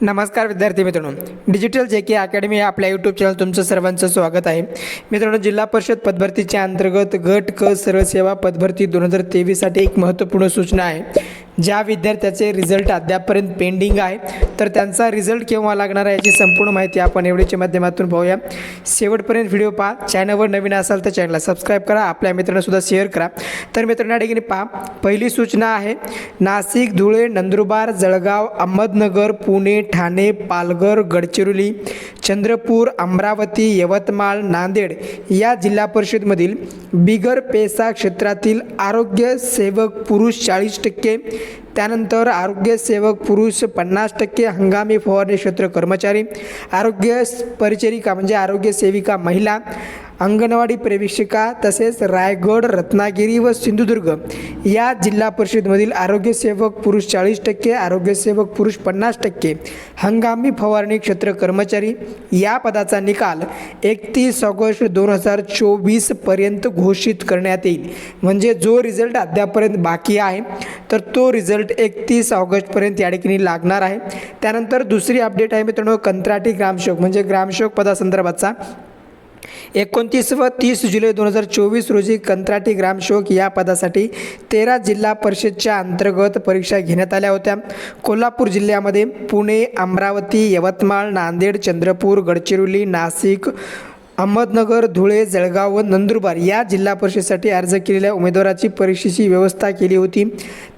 नमस्कार विद्यार्थी मित्रांनो. डिजिटल जे के अकॅडमी या आपल्या यूट्यूब चॅनल तुमचं सर्वांचं स्वागत आहे. मित्रांनो जिल्हा परिषद पदभरतीच्या अंतर्गत गट क सरळ सेवा पदभरती दोन हजार तेवीससाठी एक महत्त्वपूर्ण सूचना आहे. ज्या विद्यार्थ्याचे रिझल्ट अद्यापपर्यंत पेंडिंग आहे तर त्यांचा रिझल्ट केव्हा लागणार आहे याची संपूर्ण माहिती आपण एवढीच्या माध्यमातून पाहूया. शेवटपर्यंत व्हिडिओ पहा. चॅनलवर नवीन असाल तर चॅनलला सबस्क्राईब करा. आपल्या मित्रांनासुद्धा शेअर करा. तर मित्रांना ठिकाणी पहा. पहिली सूचना आहे नाशिक धुळे नंदुरबार जळगाव अहमदनगर पुणे ठाणे पालघर गडचिरोली चंद्रपूर अमरावती यवतमाळ नांदेड या जिल्हा परिषदमधील बिगर पेसा क्षेत्रातील आरोग्य सेवक पुरुष चाळीस टक्के त्यानंतर आरोग्यसेवक पुरुष पन्नास टक्के हंगामी फवारणी क्षेत्र कर्मचारी आरोग्य परिचरिका परिचारिका म्हणजे आरोग्य सेविका महिला अंगणवाडी प्रवेशिका तसेच रायगड रत्नागिरी व सिंधुदुर्ग या जिल्हा परिषदमधील आरोग्यसेवक पुरुष चाळीस टक्के आरोग्यसेवक पुरुष पन्नास टक्के हंगामी फवारणी क्षेत्र कर्मचारी या पदाचा निकाल एकतीस ऑगस्ट दोन हजार चोवीसपर्यंत घोषित करण्यात येईल. म्हणजे जो रिझल्ट अद्यापर्यंत बाकी आहे तर तो रिझल्ट एकतीस ऑगस्टपर्यंत या ठिकाणी लागणार आहे. त्यानंतर दुसरी अपडेट आहे मित्रांनो कंत्राटी ग्रामसेवक म्हणजे ग्रामसेवक पदासंदर्भातचा. एकोणतीस व तीस जुलै दोन हजार चोवीस रोजी कंत्राटी ग्रामसेवक या पदासाठी तेरा जिल्हा परिषदच्या अंतर्गत परीक्षा घेण्यात आल्या होत्या. कोल्हापूर जिल्ह्यामध्ये पुणे अमरावती यवतमाळ नांदेड चंद्रपूर गडचिरोली नाशिक अहमदनगर धुळे जळगाव व नंदुरबार या जिल्हा परिषदेसाठी अर्ज केलेल्या उमेदवाराची परीक्षेची व्यवस्था केली होती.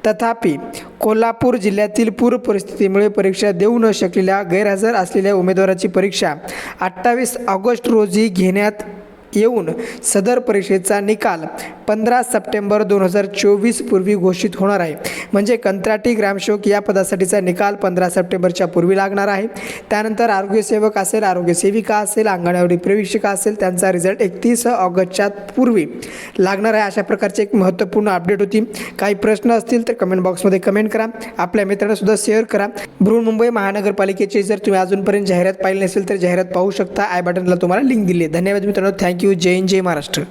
तथापि कोल्हापूर जिल्ह्यातील पूर परिस्थितीमुळे परीक्षा देऊ न शकलेल्या गैरहजर असलेल्या उमेदवाराची परीक्षा अठ्ठावीस ऑगस्ट रोजी घेण्यात येऊन सदर परीक्षेचा निकाल पंधरा सप्टेंबर दोन हजार चोवीस पूर्वी घोषित होणार आहे. म्हणजे कंत्राटी ग्रामसेवक या पदासाठीचा निकाल पंधरा सप्टेंबरच्या पूर्वी लागणार आहे. त्यानंतर आरोग्यसेवक असेल आरोग्यसेविका असेल अंगणवाडी प्रवेशिका असेल त्यांचा रिझल्ट एकतीस ऑगस्टच्या पूर्वी लागणार आहे. अशा प्रकारची एक महत्त्वपूर्ण अपडेट होती. काही प्रश्न असतील तर कमेंट बॉक्समध्ये कमेंट करा. आपल्या मित्रांना सुद्धा शेअर करा. बृहन्मुंबई महानगरपालिकेची जर तुम्ही अजूनपर्यंत जाहिरात पाहिली नसेल तर जाहिरात पाहू शकता. आय बटनला तुम्हाला लिंक दिली धन्यवाद मित्रांनो. Thank you. जय हिंद जय महाराष्ट्र.